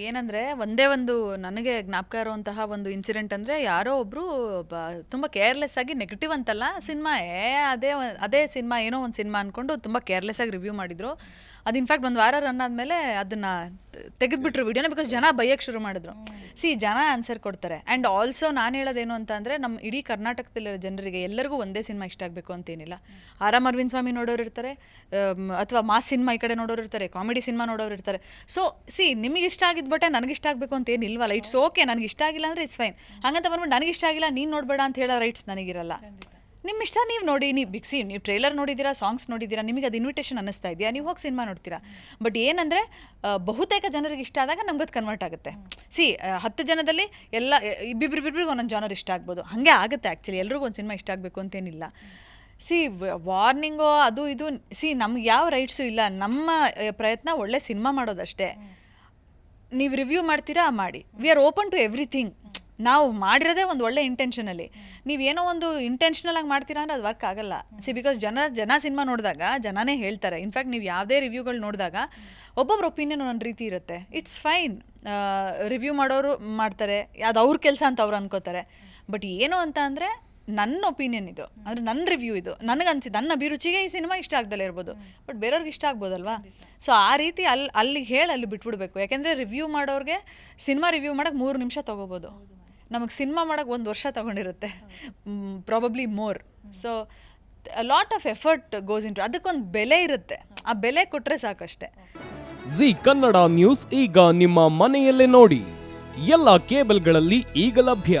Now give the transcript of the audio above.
ಏನಂದ್ರೆ ಒಂದೇ ಒಂದು ನನಗೆ ಜ್ಞಾಪಕ ಇರುವಂತಹ ಒಂದು ಇನ್ಸಿಡೆಂಟ್ ಅಂದ್ರೆ ಯಾರೋ ಒಬ್ರು ಬ- ತುಂಬಾ ಕೇರ್ಲೆಸ್ ಆಗಿ ನೆಗೆಟಿವ್ ಅಂತಲ್ಲ ಸಿನಿಮಾ, ಏ, ಅದೇ ಅದೇ ಸಿನಿಮಾ, ಏನೋ ಒಂದು ಸಿನಿಮಾ ಅನ್ಕೊಂಡು ತುಂಬಾ ಕೇರ್ಲೆಸ್ ಆಗಿ ರಿವ್ಯೂ ಮಾಡಿದ್ರು. ಅದು ಇನ್ಫ್ಯಾಕ್ಟ್ ಒಂದು ವಾರ ರನ್ ಆದ್ಮೇಲೆ ಅದನ್ನ ತೆಗೆದುಬಿಟ್ರು ವಿಡಿಯೋನ ಬಿಕಾಸ್ ಜನ ಬೈಯಕ್ಕೆ ಶುರು ಮಾಡಿದ್ರು. ಸಿ ಜನ ಆನ್ಸರ್ ಕೊಡ್ತಾರೆ. ಆ್ಯಂಡ್ ಆಲ್ಸೋ ನಾನು ಹೇಳೋದೇನು ಅಂತ ಅಂದರೆ ನಮ್ಮ ಇಡೀ ಕರ್ನಾಟಕದಲ್ಲಿರೋ ಜನರಿಗೆ ಎಲ್ಲರಿಗೂ ಒಂದೇ ಸಿನಿಮಾ ಇಷ್ಟ ಆಗಬೇಕು ಅಂತೇನಿಲ್ಲ ಆರಾಮ್ ಅರವಿಂದ್ ಸ್ವಾಮಿ ನೋಡೋರು ಇರ್ತಾರೆ ಅಥವಾ ಮಾಸ್ ಸಿನಿಮಾ ಈ ಕಡೆ ನೋಡೋರು ಇರ್ತಾರೆ, ಕಾಮಿಡಿ ಸಿನಿಮಾ ನೋಡೋರು ಇರ್ತಾರೆ. ಸೊ ಸಿ ನಿಮಗೆ ಇಷ್ಟ ಆಗಿದ್ದು ಬಟ್ಟೆ ನನಗೆ ಇಷ್ಟ ಆಗಬೇಕು ಅಂತ ಏನಿಲ್ವಲ್ಲ ಇಟ್ಸ್ ಓಕೆ ನನಗೆ ಇಷ್ಟ ಆಗಿಲ್ಲ ಅಂದರೆ ಇಟ್ಸ್ ಫೈನ್ ಹಾಗಂತ ಬಂದ್ಬಿಟ್ಟು ನನಗೆ ಇಷ್ಟ ಆಗಿಲ್ಲ, ನೀನು ನೋಡಬೇಡ ಅಂತ ಹೇಳೋ ರೈಟ್ಸ್ ನನಗಿರಲ್ಲ. ನಿಮ್ಮ ಇಷ್ಟ, ನೀವು ನೋಡಿ, ನೀವು ಬಿಕ್ಸಿ ನೀವು ಟ್ರೇಲರ್ ನೋಡಿದ್ದೀರಾ ಸಾಂಗ್ಸ್ ನೋಡಿದ್ದೀರಾ ನಿಮಗೆ ಅದು ಇನ್ವಿಟೇಷನ್ ಅನ್ನಿಸ್ತಾ ಇದೆಯಾ? ನೀವು ಹೋಗಿ ಸಿನಿಮಾ ನೋಡ್ತೀರಾ? ಬಟ್ ಏನಂದರೆ ಬಹುತೇಕ ಜನರಿಗೆ ಇಷ್ಟ ಆದಾಗ ನಮ್ಗೆ ಅದು ಕನ್ವರ್ಟ್ ಆಗುತ್ತೆ. ಸಿ ಹತ್ತು ಜನದಲ್ಲಿ ಎಲ್ಲ ಇಬ್ಬಿಬ್ರಿಬ್ರಿಗೆ ಒಂದೊಂದು ಜಾನರ್ ಇಷ್ಟ ಆಗ್ಬೋದು. ಹಾಗೆ ಆಗುತ್ತೆ ಆ್ಯಕ್ಚುಲಿ ಎಲ್ರಿಗೂ ಒಂದು ಸಿನಿಮಾ ಇಷ್ಟ ಆಗಬೇಕು ಅಂತೇನಿಲ್ಲ ಸಿ ವಾರ್ನಿಂಗೋ ಅದು ಇದು ಸಿ ನಮ್ಗೆ ಯಾವ ರೈಟ್ಸು ಇಲ್ಲ. ನಮ್ಮ ಪ್ರಯತ್ನ ಒಳ್ಳೆ ಸಿನಿಮಾ ಮಾಡೋದಷ್ಟೇ. ನೀವು ರಿವ್ಯೂ ಮಾಡ್ತೀರಾ? ಮಾಡಿ. We are open to everything ನಾವು ಮಾಡಿರೋದೇ ಒಂದು ಒಳ್ಳೆ ಇಂಟೆನ್ಷನಲ್ಲಿ ನೀವೇನೋ ಒಂದು ಇಂಟೆನ್ಷನಲ್ ಆಗಿ ಮಾಡ್ತೀರಾ ಅಂದರೆ ಅದು ವರ್ಕ್ ಆಗಲ್ಲ. ಸಿ ಬಿಕಾಸ್ ಜನ ಜನ ಸಿನಿಮಾ ನೋಡಿದಾಗ, ಜನನೇ ಹೇಳ್ತಾರೆ. ಇನ್ಫ್ಯಾಕ್ಟ್ ನೀವು ಯಾವುದೇ ರಿವ್ಯೂಗಳು ನೋಡಿದಾಗ, ಒಬ್ಬೊಬ್ರ ಒಪಿನಿಯನ್ ಒಂದೊಂದು ರೀತಿ ಇರುತ್ತೆ. ಇಟ್ಸ್ ಫೈನ್ ರಿವ್ಯೂ ಮಾಡೋರು ಮಾಡ್ತಾರೆ. ಅದು ಅವ್ರ ಕೆಲಸ ಅಂತ ಅವ್ರು ಅನ್ಕೋತಾರೆ. ಬಟ್ ಏನು ಅಂತ ಅಂದರೆ ನನ್ನ ಒಪಿನಿಯನ್ ಇದು, ಅಂದರೆ ನನ್ನ ರಿವ್ಯೂ ಇದು. ನನಗನ್ಸಿದ್ದು ನನ್ನ ಅಭಿರುಚಿಗೆ ಈ ಸಿನಿಮಾ ಇಷ್ಟ ಆಗ್ದಲ್ಲೇ ಇರ್ಬೋದು. ಬಟ್ ಬೇರೆಯವ್ರಿಗೆ ಇಷ್ಟ ಆಗ್ಬೋದಲ್ವಾ? ಸೊ ಆ ರೀತಿ ಅಲ್ಲಿ ಅಲ್ಲಿ ಹೇಳಿ ಅಲ್ಲಿ ಬಿಟ್ಬಿಡ್ಬೇಕು. ಯಾಕೆಂದರೆ ರಿವ್ಯೂ ಮಾಡೋರಿಗೆ ಸಿನಿಮಾ ರಿವ್ಯೂ ಮಾಡೋಕ್ಕೆ ಮೂರು ನಿಮಿಷ ತೊಗೋಬೋದು. ನಮಗೆ ಸಿನಿಮಾ ಮಾಡೋಕ್ಕೆ ಒಂದು ವರ್ಷ ತೊಗೊಂಡಿರುತ್ತೆ. Probably more so lot of effort goes into ಅದಕ್ಕೊಂದು ಬೆಲೆ ಇರುತ್ತೆ. ಆ ಬೆಲೆ ಕೊಟ್ಟರೆ ಸಾಕಷ್ಟೇ. ಜಿ ಕನ್ನಡ ನ್ಯೂಸ್ ಈಗ ನಿಮ್ಮ ಮನೆಯಲ್ಲೇ ನೋಡಿ. ಎಲ್ಲ ಕೇಬಲ್ಗಳಲ್ಲಿ ಈಗ ಲಭ್ಯ.